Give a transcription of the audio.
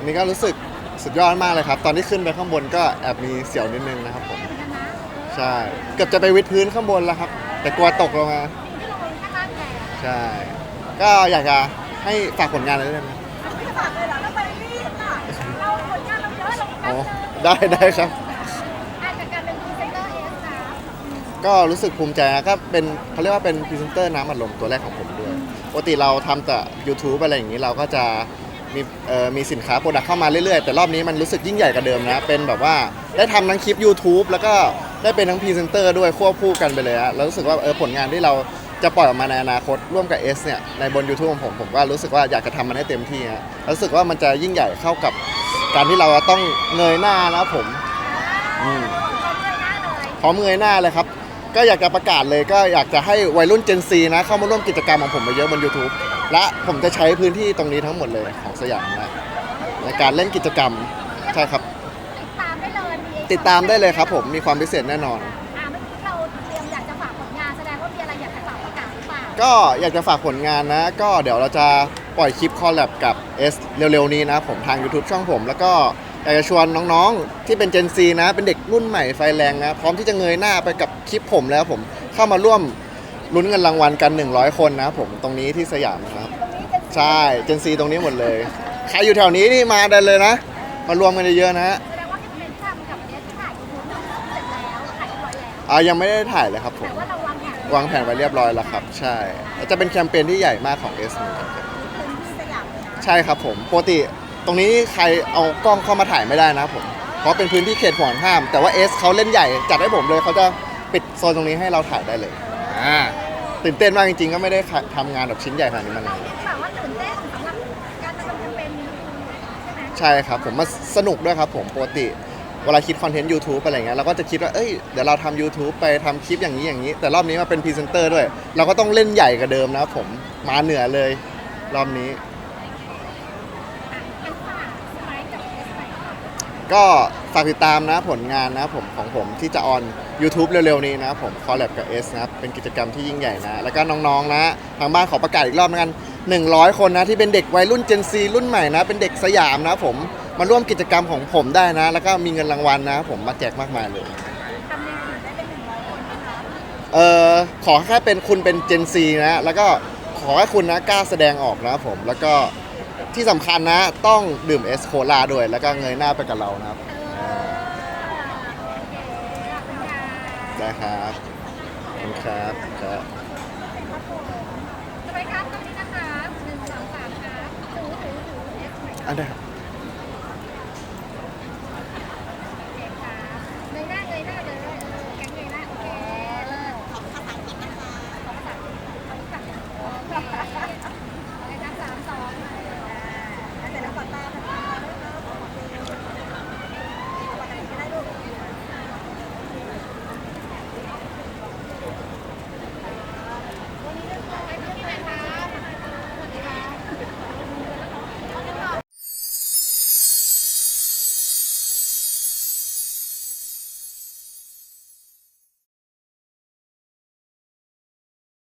อันนี้ก็รู้สึกสุดยอดมากเลยครับ ตอนที่ขึ้นไปข้างบนก็แอบมีเสียวนิดนึงนะครับผมเหมือนกันนะใช่ เกือบจะไปวิดพื้นข้างบนแล้วครับ แต่กลัวตกลงมาที่ลงข้างล่างแทนใช่ ก็อยากจะให้ฝากผลงานอะไรด้วยนะไม่ฝากเลยเหรอเราไปรีบอะเราผลงานเราเยอะเราอ๋อแป๊บนึงได้ได้ครับอาจจะการเป็นพรีเซนเตอร์เอสนะก็รู้สึกภูมิใจนะก็เป็นเขาเรียกว่าเป็นพรีเซนเตอร์น้ำอัดลมตัวแรกของผมด้วย ปกติเราทำแต่ YouTube อะไรอย่างนี้เราก็จะ มีเอ่อมีสินค้าโปรดักเข้ามาเรื่อยๆ แต่รอบนี้มันรู้สึกยิ่งใหญ่กว่าเดิมนะ เป็นแบบว่าได้ทำทั้งคลิป YouTube แล้วก็ได้เป็นทั้งพรีเซนเตอร์ด้วยควบคู่กันไปเลยฮะแล้วรู้สึกว่าเออผลงานที่เราจะปล่อยออกมาในอนาคตร่วมกับ S เนี่ยในบน YouTube ของผมผมก็รู้สึกว่าอยากจะทำมันให้เต็มที่ฮะแล้วรู้สึกว่ามันจะยิ่งใหญ่เข้ากับการที่เราต้องเงยหน้านะผมอืมพร้อมเลยหน้าเลยพร้อมเงยหน้าเลยครับ ก็อยากจะประกาศเลยก็อยากจะให้วัยรุ่น Gen Z นะ เข้ามาร่วมกิจกรรมของผมมาเยอะบน YouTube และผมจะใช้พื้นที่ตรงนี้ทั้งหมดเลยของสยามนะในการเล่นกิจกรรมใช่ครับ ติดตามได้เลยมีติดตามได้เลยครับ ผมมีความพิเศษแน่นอน อ่าเมื่อกี้เราเตรียมอยากจะฝากผลงานแสดงว่ามีอะไรอยากจะฝากประกาศหรือเปล่าก็อยากจะฝากผลงานนะ ก็เดี๋ยวเราจะปล่อยคลิปคอลแลบกับ S เร็วๆนี้นะ ผมทาง YouTube ช่องผม แล้วก็อยากจะชวนน้องๆ ที่เป็น Gen Z นะ เป็นเด็กรุ่นใหม่ไฟแรงนะ พร้อมที่จะเงยหน้าไปกับคลิปผมแล้วผมเข้ามาร่วมลุ้นเงินรางวัลกัน 100 คนนะผมตรงนี้ที่สยามนะครับ ตรงนี้จะใช่ Gen Z ตรงนี้หมดเลย ใครอยู่แถวนี้นี่มาได้เลยนะ มารวมกันเยอะๆนะฮะแสดงว่าที่เป็นทำกับเอสถ่ายยูทูบเสร็จแล้วถ่ายเรียบร้อยแล้วอ่ายังไม่ได้ถ่ายเลยครับผแต่ม ว่าเราวางแผนวางแผนไว้เรียบร้อยแล้วครับ ใช่แล้วจะเป็นแคมเปญที่ใหญ่มากของ S เหมือนกันครับพื้นที่สยามเลยนะใช่ครับผมปกติตรงนี้ใครเอากล้องเข้ามาถ่ายไม่ได้นะครับผมเพราะเป็นพื้นที่เขตห่วงห้าม แต่ว่า S เขาเล่นใหญ่จัดให้ผมเลยเขาจะปิดโซนตรงนี้ให้เราถ่ายได้เลยอ่าตื่นเต้นมากจริงๆ ก็ไม่ได้ทำงานแบบชิ้นใหญ่ขนาดนี้มานานได้ข่าวว่าตื่นเต้นสำหรับการทำแคมเปญนี้ ใช่ครับผมมาสนุกด้วยครับผมปกติเวลาคิดคอนเทนต์ YouTube อะไรเงี้ยเราก็จะคิดว่าเอ้ยเดี๋ยวเราทำ YouTube ไปทำคลิปอย่างนี้อย่างนี้ แต่รอบนี้มาเป็นพรีเซนเตอร์ด้วย เราก็ต้องเล่นใหญ่กว่าเดิมนะครับผมมาเหนือเลย รอบนี้ ก็ฝากติดตามนะผลงานนะผมของผมที่จะออน YouTube เร็วๆนี้นะผมคอลแลบกับ S นะครับเป็นกิจกรรมที่ยิ่งใหญ่นะ แล้วก็น้องๆนะ ทางบ้านขอประกาศอีกรอบนึงกัน 100 คนนะที่เป็นเด็กวัยรุ่น Gen Z รุ่นใหม่นะ เป็นเด็กสยามนะผมมาร่วมกิจกรรมของผมได้นะ แล้วก็มีเงินรางวัลนะ ผมมาแจกมากมายเลยทำยังไงถึงได้เป็นหนึ่งร้อยคนนะคะเอ่อขอแค่เป็นคุณเป็น Gen Z นะแล้วก็ขอให้คุณนะกล้าแสดงออกนะครับผมแล้วก็ที่สำคัญนะต้องดื่มเอสโคลาด้วย แล้วก็เงยหน้าไปกับเรานะครับเออโอเคขอบคุณค่ะได้ครับขอบคุณครับครับสไปร์ ครับตรงนี้นะคะหนึ่งสองสามครับถือถือถือเอสไปอันได้ครับ